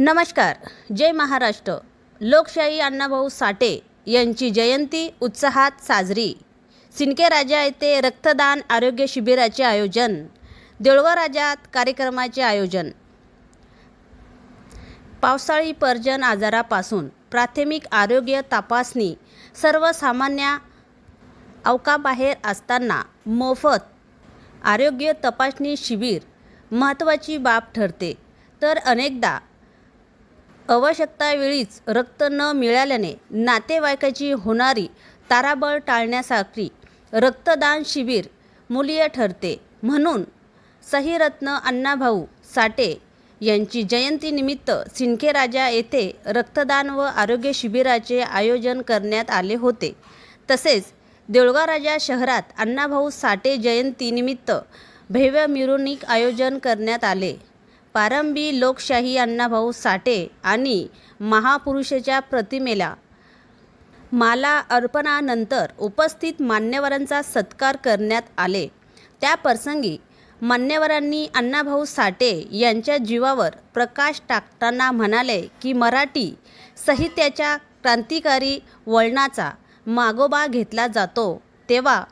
नमस्कार जय महाराष्ट्र. लोकशाही अण्णाभाऊ साठे यांची जयंती उत्साहात साजरी. सिनके राजा येथे रक्तदान आरोग्य शिबिराचे आयोजन देऊळवा राजात कार्यक्रमाचे आयोजन. पावसाळी पर्जन आजारापासून प्राथमिक आरोग्य तपासणी सर्वसामान्य अवकाबाहेर असताना मोफत आरोग्य तपासणी शिबिर महत्त्वाची बाब ठरते. तर अनेकदा आवश्यकतावेळीच रक्त न मिळाल्याने नातेवाईकाची होणारी ताराबळ टाळण्यासाठी रक्तदान शिबिर मूल्य ठरते. म्हणून सहीरत्न अण्णाभाऊ साठे यांची जयंतीनिमित्त सिंदखे राजा येथे रक्तदान व आरोग्य शिबिराचे आयोजन करण्यात आले होते. तसेच देऊळगाराजा शहरात अण्णाभाऊ साठे जयंतीनिमित्त भव्य मिरवणूक आयोजन करण्यात आले. प्रारंभी लोकशाही अण्णाभाऊ साठे आणि महापुरुषाच्या प्रतिमेला माला अर्पणानंतर उपस्थित मान्यवरांचा सत्कार करण्यात आले. त्याप्रसंगी मान्यवरांनी अण्णाभाऊ साठे यांच्या जीवावर प्रकाश टाकताना म्हणाले की मराठी साहित्याच्या क्रांतिकारी वळणाचा मागोबा घेतला जातो. तेव्हा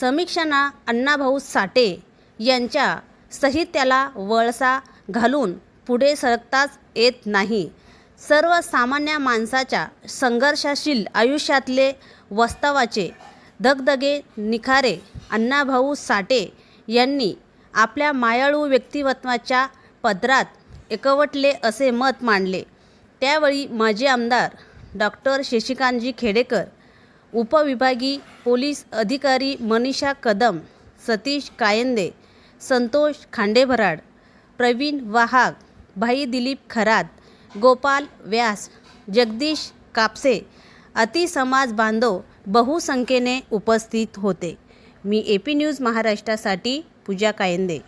समीक्षांना अण्णाभाऊ साठे यांच्या साहित्याला वळसा घालून पुढे सरकताच येत नाही. सर्वसामान्य माणसाच्या संघर्षशील आयुष्यातले वास्तवाचे दगदगे निखारे अण्णाभाऊ साठे यांनी आपल्या मायाळू व्यक्तिमत्वाच्या पदरात एकवटले असे मत मांडले. त्यावेळी माजी आमदार डॉक्टर शशिकांतजी खेडेकर उपविभागीय पोलीस अधिकारी मनीषा कदम सतीश कायंदे संतोष खांडेभराड प्रवीण वाहाग भाई दिलीप खरात गोपाल व्यास जगदीश कापसे अति समाज बांधव बहुसंख्येने उपस्थित होते. मी ए पी न्यूज महाराष्ट्रासाठी पूजा कायंदे.